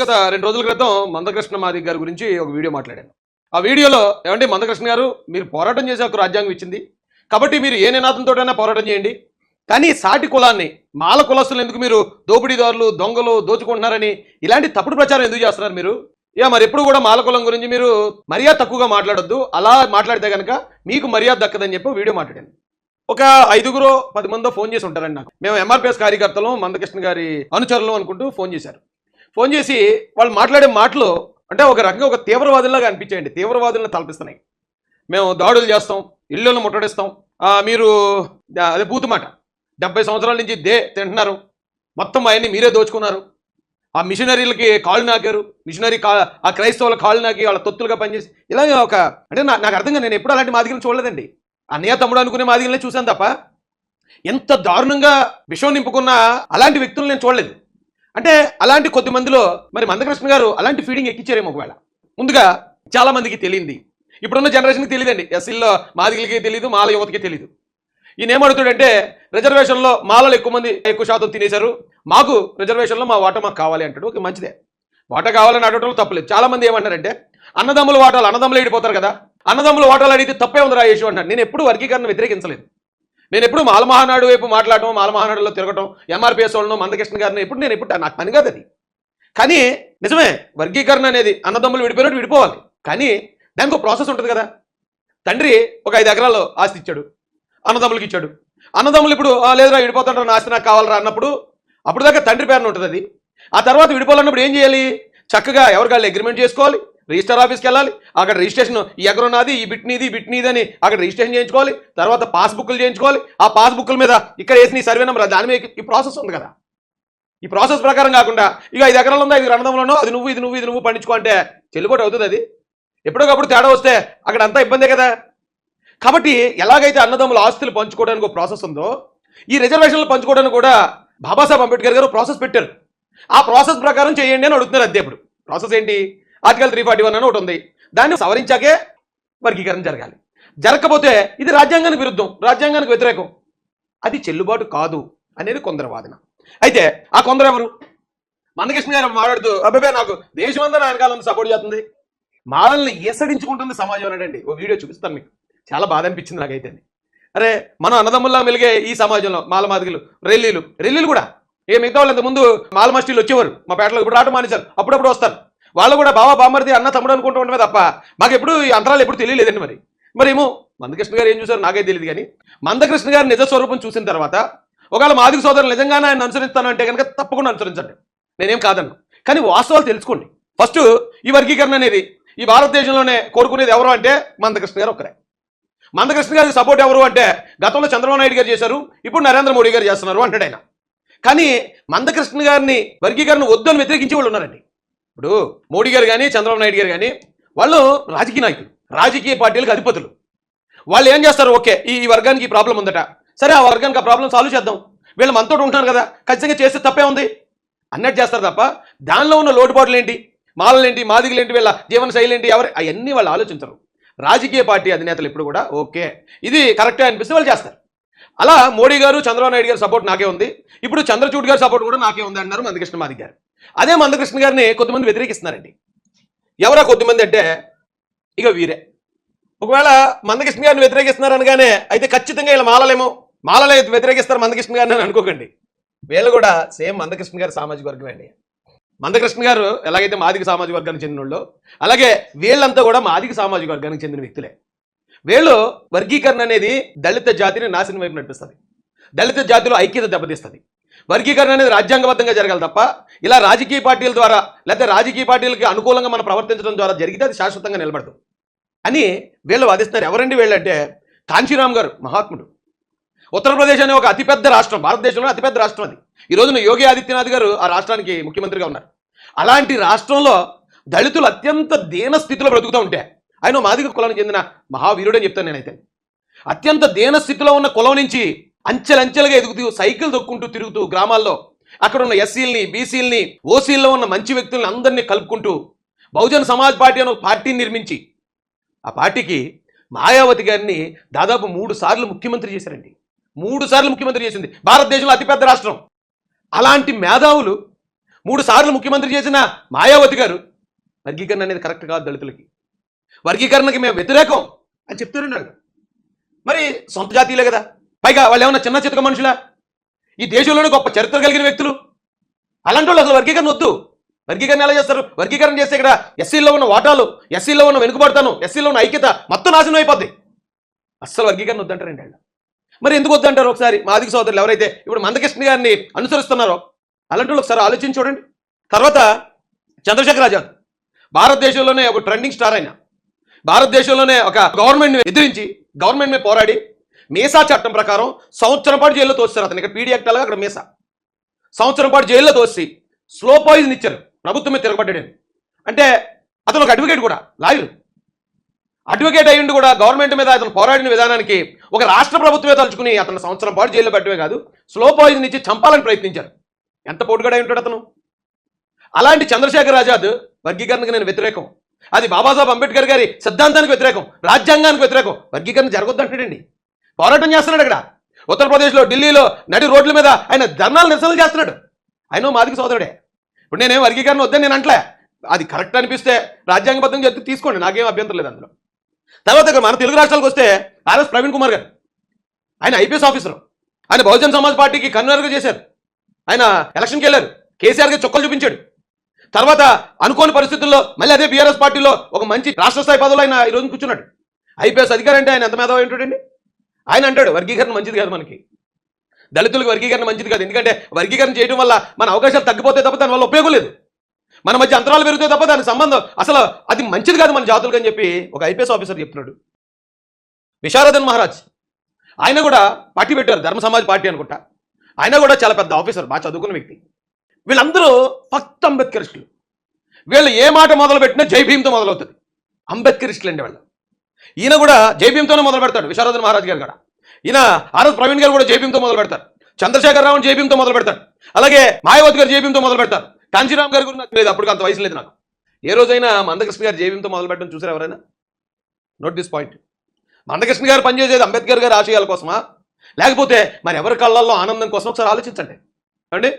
గత రెండు రోజుల క్రితం మందకృష్ణ మాదిక్ గారి గురించి ఒక వీడియో మాట్లాడాను. ఆ వీడియోలో ఏమంటే మందకృష్ణ గారు మీరు పోరాటం చేసే ఒక రాజ్యాంగం ఇచ్చింది. కాబట్టి మీరు ఏ నినాదంతోటైనా పోరాటం చేయండి. కానీ సాటి కులాన్ని మాల కులస్తులు ఎందుకు మీరు దోపిడీదారులు దొంగలు దోచుకుంటున్నారని ఇలాంటి తప్పుడు ప్రచారం ఎందుకు చేస్తున్నారు మీరు? ఇక మరి ఎప్పుడు కూడా మాల కులం గురించి మీరు మర్యాద తక్కువగా మాట్లాడొద్దు. అలా మాట్లాడితే కనుక మీకు మర్యాద దక్కదని చెప్పి వీడియో మాట్లాడాను. ఒక ఐదుగురు పది మందో ఫోన్ చేసి ఉంటారండి నాకు. మేము ఎంఆర్పిఎస్ కార్యకర్తలు మందకృష్ణ గారి అనుచరులు అనుకుంటూ ఫోన్ చేశారు. ఫోన్ చేసి వాళ్ళు మాట్లాడే మాటలు అంటే ఒక రకంగా ఒక తీవ్రవాదుల్లాగా అనిపించాయండి. తీవ్రవాదులను తలపిస్తున్నాయి. మేము దాడులు చేస్తాం ఇళ్ళను ముట్టడిస్తాం. మీరు అదే బూతుమాట డెబ్బై సంవత్సరాల నుంచి దే తింటున్నారు. మొత్తం అవన్నీ మీరే దోచుకున్నారు. ఆ మిషనరీలకి కాళ్ళు నాకారు. మిషనరీ కా ఆ క్రైస్తవుల కాళ్ళు నాకి వాళ్ళ తొత్తులుగా పనిచేసి ఇలాగే ఒక అంటే నా- నాకు అర్థంగా నేను ఎప్పుడు అలాంటి మాదిగలను చూడలేదండి. అన్నయ్య తమ్ముడు అనుకునే మాదిగలనే చూశాను తప్ప ఎంత దారుణంగా విషం నింపుకున్న అలాంటి వ్యక్తులు నేను చూడలేదు. అంటే అలాంటి కొద్ది మందిలో మరి మందకృష్ణ గారు అలాంటి ఫీడింగ్ ఎక్కించారేమో ఒకవేళ. ముందుగా చాలా మందికి తెలియంది. ఇప్పుడున్న జనరేషన్కి తెలియదండి. ఎస్సీల్లో మాదిగలకి తెలియదు మాల యువతకి తెలియదు ఈయన ఏమడుగుతాడంటే రిజర్వేషన్లో మాలలు ఎక్కువ మంది ఎక్కువ శాతం తినేశారు. మాకు రిజర్వేషన్లో మా వాటా మాకు కావాలి అంటాడు. ఓకే మంచిదే. వాటా కావాలని అడగటంలో తప్పలేదు. చాలా మంది ఏమంటారంటే అన్నదమ్ముల వాటాలు అన్నదమ్ములు ఏడిపోతారు కదా. అన్నదమ్ముల వాటాలు అడిగితే తప్పే ఉంది రాయేషు అంటారు నేను ఎప్పుడు వర్గీకరణ వ్యతిరేకించలేదు. నేను ఎప్పుడు మాలమహానాడు వైపు మాట్లాడటం మాలమహానాడులో తిరగటం ఎంఆర్పిఎస్ వాళ్ళను మందకృష్ణ గారిని ఎప్పుడు నేను ఎప్పుడు నాకు పని కాదు అది. కానీ నిజమే వర్గీకరణ అనేది అన్నదమ్ములు విడిపోయినట్టు విడిపోవాలి. కానీ దానికి ఒక ప్రాసెస్ ఉంటుంది కదా. తండ్రి ఒక ఐదు ఎకరాలు ఆస్తి ఇచ్చాడు అన్నదమ్ములకి ఇచ్చాడు. అన్నదమ్ములు ఇప్పుడు లేదురా విడిపోతుంటారు ఆస్తి నాకు కావాలరా అన్నప్పుడు అప్పుడు దాకా తండ్రి పేరున ఉంటుంది అది. ఆ తర్వాత విడిపోవాలన్నప్పుడు ఏం చేయాలి? చక్కగా ఎవరికాళ్ళు అగ్రిమెంట్ చేసుకోవాలి. రిజిస్టర్ ఆఫీస్కి వెళ్ళాలి. అక్కడ రిజిస్ట్రేషన్ ఈ ఎకరం నాది ఈ బిట్ నీది బిట్ నీది అని అక్కడ రిజిస్ట్రేషన్ చేయించుకోవాలి. తర్వాత పాస్బుక్లు చేయించుకోవాలి. ఆ పాస్బుక్ల మీద ఇక్కడ వేసిన ఈ సర్వే నెంబర్ దాని మీద ఈ ప్రాసెస్ ఉంది కదా. ఈ ప్రాసెస్ ప్రకారం కాకుండా ఇక ఐదు ఎకరాలు ఉందా? ఐదు రణదంలోనో అది నువ్వు ఇది నువ్వు ఇది నువ్వు పండించుకో అంటే చెల్లుబాటు అవుతుంది అది. ఎప్పటికప్పుడు తేడా వస్తే అక్కడ అంతా ఇబ్బందే కదా. కాబట్టి ఎలాగైతే అన్నదమ్ముల ఆస్తులు పంచుకోవడానికి ఒక ప్రాసెస్ ఉందో ఈ రిజర్వేషన్లు పంచుకోవడానికి కూడా బాబాసాహెబ్ అంబేద్కర్ గారు ప్రాసెస్ పెట్టారు. ఆ ప్రాసెస్ ప్రకారం చేయండి అని అడుగుతున్నారు అదే ఇప్పుడు ప్రాసెస్ ఏంటి? ఆర్టికల్ త్రీ ఫార్టీ వన్ అని ఒకటి ఉంది. దాన్ని సవరించాకే వర్గీకరణ జరగాలి. జరగకపోతే ఇది రాజ్యాంగానికి విరుద్ధం రాజ్యాంగానికి వ్యతిరేకం. అది చెల్లుబాటు కాదు అనేది కొందరు వాదన. అయితే ఆ కొందరు ఎవరు? మందకృష్ణ గారు మాట్లాడుతూ అబ్బాయి నాకు దేశమంతా నా సపోర్ట్ చేస్తుంది. మాలల్ని ఏసడించుకుంటుంది సమాజం అనండి ఓ వీడియో చూపిస్తాను మీకు. చాలా బాధ అనిపించింది నాకైతే. అరే మనం అన్నదమ్ముల్లా మెలిగే ఈ సమాజంలో మాలమాదిగలు రెల్లీలు రెల్లీలు కూడా. ఏ మిగతా వాళ్ళు ముందు మాల మస్టీలు వచ్చేవారు. మా పేటలో ఇప్పుడు రావడం మానేశారు. అప్పుడప్పుడు వస్తారు. వాళ్ళు కూడా బావ బామర్ది అన్న తమ్ముడు అనుకుంటూ ఉండమే తప్ప మాకు ఎప్పుడు ఈ అంతరాలు ఎప్పుడు తెలియలేదండి మరి. మరేమో ఏమో మందకృష్ణ గారు ఏం చూసారు నాకే తెలియదు కానీ మందకృష్ణ గారి నిజ స్వరూపం చూసిన తర్వాత ఒకవేళ మాదిక సోదరులు నిజంగానే ఆయన అనుసరిస్తాను అంటే కనుక తప్పకుండా అనుసరించండి. నేనేం కాదన్ను. కానీ వాస్తవాలు తెలుసుకోండి. ఫస్ట్ ఈ వర్గీకరణ అనేది ఈ భారతదేశంలోనే కోరుకునేది ఎవరు అంటే మందకృష్ణ గారు ఒకరే. మందకృష్ణ గారికి సపోర్ట్ ఎవరు అంటే గతంలో చంద్రబాబు నాయుడు గారు చేశారు ఇప్పుడు నరేంద్ర మోడీ గారు చేస్తున్నారు అంటాడు ఆయన. కానీ మందకృష్ణ గారిని వర్గీకరణ వద్దని వ్యతిరేకించే వాళ్ళు ఉన్నారండి. ఇప్పుడు మోడీ గారు కానీ చంద్రబాబు నాయుడు గారు కానీ వాళ్ళు రాజకీయ నాయకులు రాజకీయ పార్టీలకు అధిపతులు. వాళ్ళు ఏం చేస్తారు? ఓకే ఈ వర్గానికి ఈ ప్రాబ్లం ఉందట. సరే ఆ వర్గానికి ఆ ప్రాబ్లం సాల్వ్ చేద్దాం. వీళ్ళు మనతో ఉంటున్నారు కదా ఖచ్చితంగా చేస్తే తప్పే ఉంది. అన్నట్టు చేస్తారు తప్ప దానిలో ఉన్న లోటుపాట్లు ఏంటి? మాలలేంటి మాదిగలేంటి వీళ్ళ జీవన శైలి ఏంటి? ఎవరు? అవన్నీ వాళ్ళు ఆలోచించరు. రాజకీయ పార్టీ అధినేతలు ఇప్పుడు కూడా ఓకే. ఇది కరెక్టే అనిపిస్తే వాళ్ళు చేస్తారు. అలా మోడీ గారు చంద్రబాబు నాయుడు గారి సపోర్ట్ నాకే ఉంది. ఇప్పుడు చంద్రచూడ్ గారి సపోర్ట్ కూడా నాకే ఉంది అన్నారు మందకృష్ణ మాది గారు. అదే మందకృష్ణ గారిని కొద్దిమంది వ్యతిరేకిస్తున్నారండి. ఎవరా కొద్దిమంది అంటే ఇక వీరే. ఒకవేళ మందకృష్ణ గారిని వ్యతిరేకిస్తున్నారు అనగానే అయితే ఖచ్చితంగా ఇలా మాలలేమో మాలలే వ్యతిరేకిస్తారు మందకృష్ణ గారిని అని అనుకోకండి. వీళ్ళు కూడా సేమ్ మందకృష్ణ గారి సామాజిక వర్గం అండి. మందకృష్ణ గారు ఎలాగైతే మాదిక సామాజిక వర్గానికి చెందిన వాళ్ళు అలాగే వీళ్ళంతా కూడా మాదిక సామాజిక వర్గానికి చెందిన వ్యక్తులే. వీళ్ళు వర్గీకరణ అనేది దళిత జాతిని నాశనం వైపు నడిపిస్తుంది. దళిత జాతిలో ఐక్యత దెబ్బతీస్తుంది. వర్గీకరణ అనేది రాజ్యాంగబద్ధంగా జరగాలి తప్ప ఇలా రాజకీయ పార్టీల ద్వారా లేకపోతే రాజకీయ పార్టీలకి అనుకూలంగా మనం ప్రవర్తించడం ద్వారా జరిగితే అది శాశ్వతంగా నిలబడదు. అని వీళ్ళు వాదిస్తున్నారు ఎవరండి వీళ్ళంటే కాంచీరామ్ గారు మహాత్ముడు. ఉత్తరప్రదేశ్ అనే ఒక అతిపెద్ద రాష్ట్రం భారతదేశంలో అతిపెద్ద రాష్ట్రం అది. ఈ రోజున యోగి ఆదిత్యనాథ్ గారు ఆ రాష్ట్రానికి ముఖ్యమంత్రిగా ఉన్నారు. అలాంటి రాష్ట్రంలో దళితులు అత్యంత దీన స్థితిలో బ్రతుకుతూ ఉంటే ఆయన మాదిగ కులానికి చెందిన మహావీరుడని చెప్తాను నేనైతే. అత్యంత దీన స్థితిలో ఉన్న కులం నుంచి అంచెలంచెలుగా ఎదుగుతూ సైకిల్ దొక్కుంటూ తిరుగుతూ గ్రామాల్లో అక్కడ ఉన్న ఎస్సీల్ని బీసీలని ఓసీల్లో ఉన్న మంచి వ్యక్తుల్ని అందరినీ కలుపుకుంటూ బహుజన్ సమాజ్ పార్టీ అనే ఒక పార్టీని నిర్మించి ఆ పార్టీకి మాయావతి గారిని దాదాపు మూడు సార్లు ముఖ్యమంత్రి చేశారండి. మూడు సార్లు ముఖ్యమంత్రి చేసింది. భారతదేశంలో అతిపెద్ద రాష్ట్రం. అలాంటి మేధావులు మూడు సార్లు ముఖ్యమంత్రి చేసిన మాయావతి గారు వర్గీకరణ అనేది కరెక్ట్ కాదు దళితులకి. వర్గీకరణకి మేము వ్యతిరేకం అని చెప్తారన్నాడు మరి సొంత జాతీయులే కదా. పైగా వాళ్ళు ఏమన్నా చిన్న చితక మనుషులా? ఈ దేశంలోనే గొప్ప చరిత్ర కలిగిన వ్యక్తులు. అలాంటి వాళ్ళు అసలు వర్గీకరణ వద్దు. వర్గీకరణ ఎలా చేస్తారు? వర్గీకరణ చేస్తే ఇక్కడ ఎస్సీలో ఉన్న వాటాలు ఎస్సీలో ఉన్న వెనుకబడతాను ఎస్సీలో ఉన్న ఐక్యత మొత్తం నాశనం అయిపోద్ది. అస్సలు వర్గీకరణ వద్దంటారండి వాళ్ళు. మరి ఎందుకు వద్దంటారు ఒకసారి? మాదిక సోదరులు ఎవరైతే ఇప్పుడు మందకృష్ణ గారిని అనుసరిస్తున్నారో అలాంటి వాళ్ళు ఒకసారి ఆలోచించి చూడండి. తర్వాత చంద్రశేఖర్ ఆజాద్. భారతదేశంలోనే ఒక ట్రెండింగ్ స్టార్ అయిన భారతదేశంలోనే ఒక గవర్నమెంట్ని ఎదిరించి గవర్నమెంట్ మీద పోరాడి మీసా చట్టం ప్రకారం సంవత్సరం పాటు జైల్లో తోస్తారు అతను. ఇక్కడ పీడీ యాక్ట్ అలాగా అక్కడ మీసా. సంవత్సరం పాటు జైల్లో తోసి స్లో పాయిజన్ ఇచ్చారు. ప్రభుత్వం మీద తిరగబడ్డాడు అంటే అతను ఒక అడ్వకేట్ కూడా లాయర్. అడ్వకేట్ అయ్యిండు కూడా గవర్నమెంట్ మీద అతను పోరాడిన విధానానికి ఒక రాష్ట్ర ప్రభుత్వమే తలుచుకుని అతను సంవత్సరం పాటు జైల్లో పెట్టడమే కాదు స్లో పాయిజన్ ఇచ్చి చంపాలని ప్రయత్నించారు. ఎంత పోటుగాడై ఉంటాడు అతను? అలాంటి చంద్రశేఖర్ ఆజాద్ వర్గీకరణకు నేను వ్యతిరేకం. అది బాబాసాహెబ్ అంబేద్కర్ గారి సిద్ధాంతానికి వ్యతిరేకం రాజ్యాంగానికి వ్యతిరేకం. వర్గీకరణ జరగొద్దు అంటాడండి పోరాటం చేస్తున్నాడు అక్కడ ఉత్తరప్రదేశ్లో ఢిల్లీలో నడి రోడ్ల మీద ఆయన ధర్నాలు నిరసనలు చేస్తున్నాడు. ఆయన మాదిక సోదరుడే. ఇప్పుడు నేనేం వర్గీకరణ వద్దని నేను అంటలే. అది కరెక్ట్ అనిపిస్తే రాజ్యాంగబద్ధం చెప్తే తీసుకోండి. నాకేం అభ్యంతరం లేదు అందులో. తర్వాత ఇక్కడ మన తెలుగు రాష్ట్రాలకు వస్తే ఆర్ఎస్ ప్రవీణ్ కుమార్ గారు. ఆయన ఐపీఎస్ ఆఫీసర్. ఆయన బహుజన్ సమాజ్ పార్టీకి కన్వీనర్గా చేశారు. ఆయన ఎలక్షన్కి వెళ్ళారు. కేసీఆర్ చొక్కలు చూపించాడు. తర్వాత అనుకోని పరిస్థితుల్లో మళ్ళీ అదే బీఆర్ఎస్ పార్టీలో ఒక మంచి రాష్ట్ర స్థాయి పదవులు ఆయన ఈ రోజు కూర్చున్నాడు. ఐపీఎస్ అధికారి అంటే ఆయన ఎంత మేధావి ఏంటండి ఆయన అంటాడు వర్గీకరణ మంచిది కాదు మనకి. దళితులకు వర్గీకరణ మంచిది కాదు. ఎందుకంటే వర్గీకరణ చేయడం వల్ల మన అవకాశాలు తగ్గిపోతే తప్ప దానివల్ల ఉపయోగం లేదు. మన మధ్య అంతరాలు పెరుగుతాయి తప్ప దానికి సంబంధం అసలు అది మంచిది కాదు మన జాతులకు అని చెప్పి ఒక ఐపీఎస్ ఆఫీసర్ చెప్తున్నాడు. విశారదన్ మహారాజ్. ఆయన కూడా పార్టీ పెట్టారు ధర్మ సమాజ్ పార్టీ అనుకుంటా. ఆయన కూడా చాలా పెద్ద ఆఫీసర్ బాగా చదువుకున్న వ్యక్తి. వీళ్ళందరూ ఫస్ట్ అంబేద్కరిస్టులు. వీళ్ళు ఏ మాట మొదలు పెట్టినా జై భీమ్తో మొదలవుతుంది. అంబేద్కరిస్టులు అండి వాళ్ళు. ఈయన కూడా జై మొదలు పెడతాడు విశారదన్ మహారాజ్ గారు కూడా. ఈయన ఆర్ఎస్ ప్రవీణ్ గారు కూడా జై మొదలు పెడతారు. చంద్రశేఖర్ రావు జై మొదలు పెడతాడు. అలాగే మాయావతి గారు జై మొదలు పెడతారు. కాంచీరామ్ గారి గురించి నాకు లేదు అప్పుడు అంత వయసు లేదు నాకు. ఏ రోజైనా మందకృష్ణ గారు జై మొదలు పెట్టడం చూసారు ఎవరైనా? నోట్ దిస్ పాయింట్ మందకృష్ణ గారు పనిచేసేది అంబేద్కర్ గారి ఆశయాల కోసమా? లేకపోతే మరి ఎవరి కళ్ళల్లో ఆనందం కోసం ఒకసారి ఆలోచించండి. అండి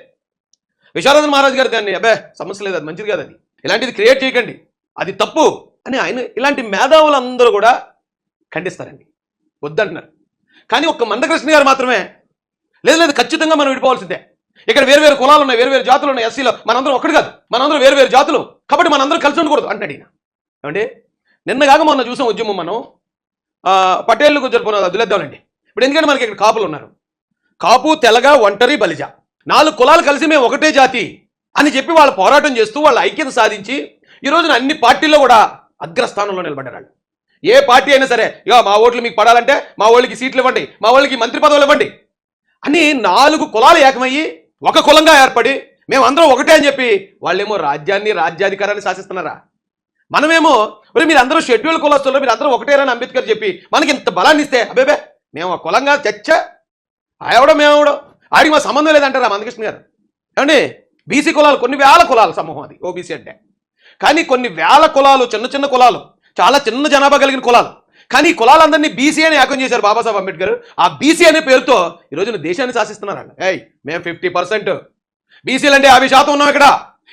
విశారదన్ మహారాజ్ గారు దాన్ని అబ్బే సమస్య లేదు అది మంచిది కాదు అది. ఇలాంటిది క్రియేట్ చేయకండి. అది తప్పు. అని ఆయన ఇలాంటి మేధావులందరూ కూడా ఖండిస్తారండి. వద్దంటున్నారు. కానీ ఒక్క మందకృష్ణ గారు మాత్రమే. లేదు లేదు ఖచ్చితంగా మనం విడిపోవాల్సిందే. ఇక్కడ వేరు వేరు కులాలు ఉన్నాయి వేరు వేరు జాతులు ఉన్నాయి ఎస్సీలో మనందరం ఒకటి కాదు. మనందరం వేరు వేరు జాతులు. కాబట్టి మనందరం కలిసి ఉండకూడదు అంటాడు ఈయన. ఏమండి? నిన్నగాక మొన్న చూసాం ఉద్యమం మనం. ఆ, పటేళ్ళకు జరుపుకున్న ఇప్పుడు ఎందుకంటే మనకి ఇక్కడ కాపులు ఉన్నారు. కాపు తెలగ ఒంటరి బలిజ. నాలుగు కులాలు కలిసి మేము ఒకటే జాతి అని చెప్పి వాళ్ళు పోరాటం చేస్తూ వాళ్ళ ఐక్యత సాధించి ఈ రోజున అన్ని పార్టీల్లో కూడా అగ్రస్థానంలో నిలబడ్డారు వాళ్ళు. ఏ పార్టీ అయినా సరే ఇక మా ఓట్లు మీకు పడాలంటే మా వాళ్ళకి సీట్లు ఇవ్వండి మా వాళ్ళకి మంత్రి పదవులు ఇవ్వండి. అని నాలుగు కులాలు ఏకమయ్యి ఒక కులంగా ఏర్పడి మేమందరం ఒకటే అని చెప్పి వాళ్ళేమో రాజ్యాన్ని రాజ్యాధికారాన్ని శాసిస్తున్నారా? మనమేమో మరి మీరు అందరూ షెడ్యూల్ కులస్తులు మీరు అందరూ ఒకటేరని అంబేద్కర్ చెప్పి మనకి ఇంత బలాన్ని ఇస్తే అబేబే మేము ఆ కులంగా చచ్చ? ఆవిడ మేమవడం? ఆడికి మా సంబంధం లేదంటారా మందకృష్ణ గారు? ఏమండి? బీసీ కులాలు కొన్ని వేల కులాల సమూహం అది ఓబీసీ అంటే. కానీ కొన్ని వేల కులాలు చిన్న చిన్న కులాలు చాలా చిన్న జనాభా కలిగిన కులాలు. కానీ ఈ కులాలందరినీ బీసీ అని ఏకం చేశారు బాబాసాహెబ్ అంబేద్కర్. ఆ బీసీ అనే పేరుతో ఈ రోజున దేశాన్ని శాసిస్తున్నారు వాళ్ళు ఏయ్ మేము ఫిఫ్టీ పర్సెంట్ బీసీలు అంటే యాభై శాతం ఉన్నాం ఇక్కడ.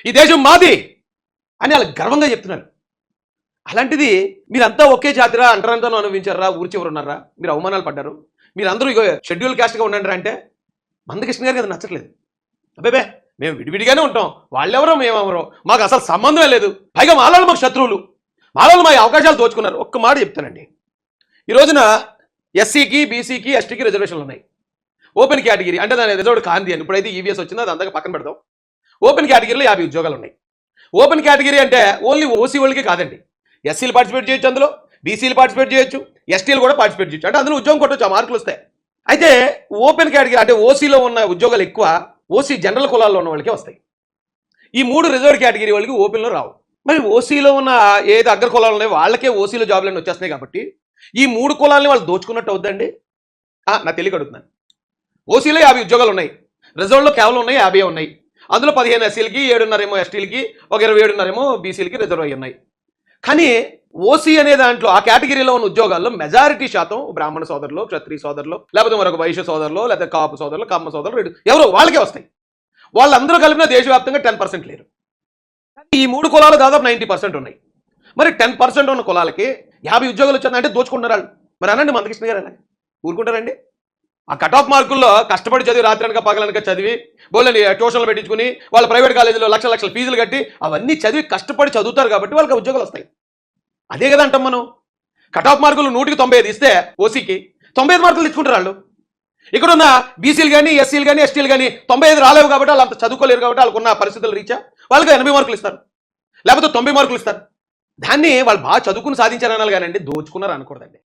ఈ దేశం మాది అని వాళ్ళు గర్వంగా చెప్తున్నారు. అలాంటిది మీరంతా ఒకే జాతిరా అంటరంతా అనుభవించారా ఊరి చివరు ఉన్నారా? మీరు అవమానాలు పడ్డారు. మీరందరూ ఇగో షెడ్యూల్ క్యాస్ట్గా ఉండండి అంటే మందకృష్ణ గారికి అది నచ్చట్లేదు. అబ్బాబే మేము విడివిడిగానే ఉంటాం. వాళ్ళెవరో మేమెవరో. మాకు అసలు సంబంధమే లేదు. పైగా మాలో మాకు శత్రువులు. మాలో మా అవకాశాలు దోచుకున్నారు. ఒక్క మాట చెప్తానండి. ఈ రోజున ఎస్సీకి బీసీకి ఎస్టీకి రిజర్వేషన్లు ఉన్నాయి. ఓపెన్ కేటగిరీ అంటే దాని రిజర్వ్డ్ కాంతి అని. ఇప్పుడైతే ఈవీఎస్ వచ్చిందో? అది అంతగా పక్కన పెడతాం ఓపెన్ కేటగిరీలో యాభై ఉద్యోగాలు ఉన్నాయి. ఓపెన్ కేటగిరీ అంటే ఓన్లీ ఓసీ వాళ్ళకి కాదండి. ఎస్సీలు పార్టిసిపేట్ చేయొచ్చు అందులో బీసీలు పార్టిసిపేట్ చేయొచ్చు ఎస్టీలు కూడా పార్టిసిపేట్ చేయొచ్చు. అంటే అందులో ఉద్యోగం కొట్టొచ్చు ఆ మార్కులు వస్తాయి. అయితే ఓపెన్ కేటగిరీ అంటే ఓసీలో ఉన్న ఉద్యోగాలు ఎక్కువ. ఓసీ జనరల్ కులాల్లో ఉన్న వాళ్ళకే వస్తాయి. ఈ మూడు రిజర్వ్ కేటగిరీ వాళ్ళకి ఓపెన్లో రావు. మరి ఓసీలో ఉన్న ఏది అగ్ర కులాలు ఉన్నాయో వాళ్ళకే ఓసీలో జాబ్లన్నీ వచ్చేస్తున్నాయి కాబట్టి ఈ మూడు కులాలని వాళ్ళు దోచుకున్నట్టు అవుద్దండి? నా తెలియక అడుగుతున్నాను. ఓసీలో యాభై ఉద్యోగాలు ఉన్నాయి. రిజర్వ్లో కేవలం ఉన్నాయి యాభై ఉన్నాయి. అందులో పదిహేను ఎస్సీలకి ఏడున్నరేమో ఎస్టీలకి ఒక ఇరవై ఏడున్నరేమో బీసీలకి రిజర్వ్ అయ్యి ఉన్నాయి. కానీ ఓసీ అనే దాంట్లో ఆ కేటగిరీలో ఉన్న ఉద్యోగాల్లో మెజారిటీ శాతం బ్రాహ్మణ సోదరులు క్షత్రియ సోదరులు లేకపోతే మరొక వైశ్య సోదరులు లేకపోతే కాపు సోదరులు కమ్మ సోదరులు ఎవరో వాళ్ళకే వస్తాయి. వాళ్ళందరూ కలిపిన దేశవ్యాప్తంగా టెన్ పర్సెంట్ లేరు. ఈ మూడు కులాలు దాదాపు నైంటీ పర్సెంట్ ఉన్నాయి. మరి టెన్ పర్సెంట్ ఉన్న కులాలకి యాభై ఉద్యోగాలు వచ్చిందంటే దోచుకుంటున్నారు వాళ్ళు? మరి అనండి మందకృష్ణ గారు అలా ఊరుకుంటారండి ఆ కట్ ఆఫ్ మార్కుల్లో కష్టపడి చదివి రాత్రి అనక పగలనక చదివి బోళ్ళని ట్యూషన్లు పెట్టించుకుని వాళ్ళ ప్రైవేట్ కాలేజీలో లక్షల లక్షల ఫీజులు కట్టి అవన్నీ చదివి కష్టపడి చదువుతారు కాబట్టి వాళ్ళకి ఉద్యోగాలు వస్తాయి. అదే కదా అంటాం మనం. కట్ ఆఫ్ మార్కులు నూటికి తొంభై ఐదు ఇస్తే ఓసీకి తొంభై ఐదు మార్కులు తెచ్చుకుంటారు వాళ్ళు. ఇక్కడ ఉన్న బీసీలు కానీ ఎస్సీలు కానీ ఎస్టీలు కానీ తొంభై ఐదు రాలేవు కాబట్టి వాళ్ళు అంత చదువుకోలేరు కాబట్టి వాళ్ళకున్న పరిస్థితులు రీచా వాళ్ళకి ఎనభై మార్కులు ఇస్తారు. లేకపోతే తొంభై మార్కులు ఇస్తారు. దాన్ని వాళ్ళు బాగా చదువుకుని సాధించారనాలి కానండి దోచుకున్నారు అనకూడదండి.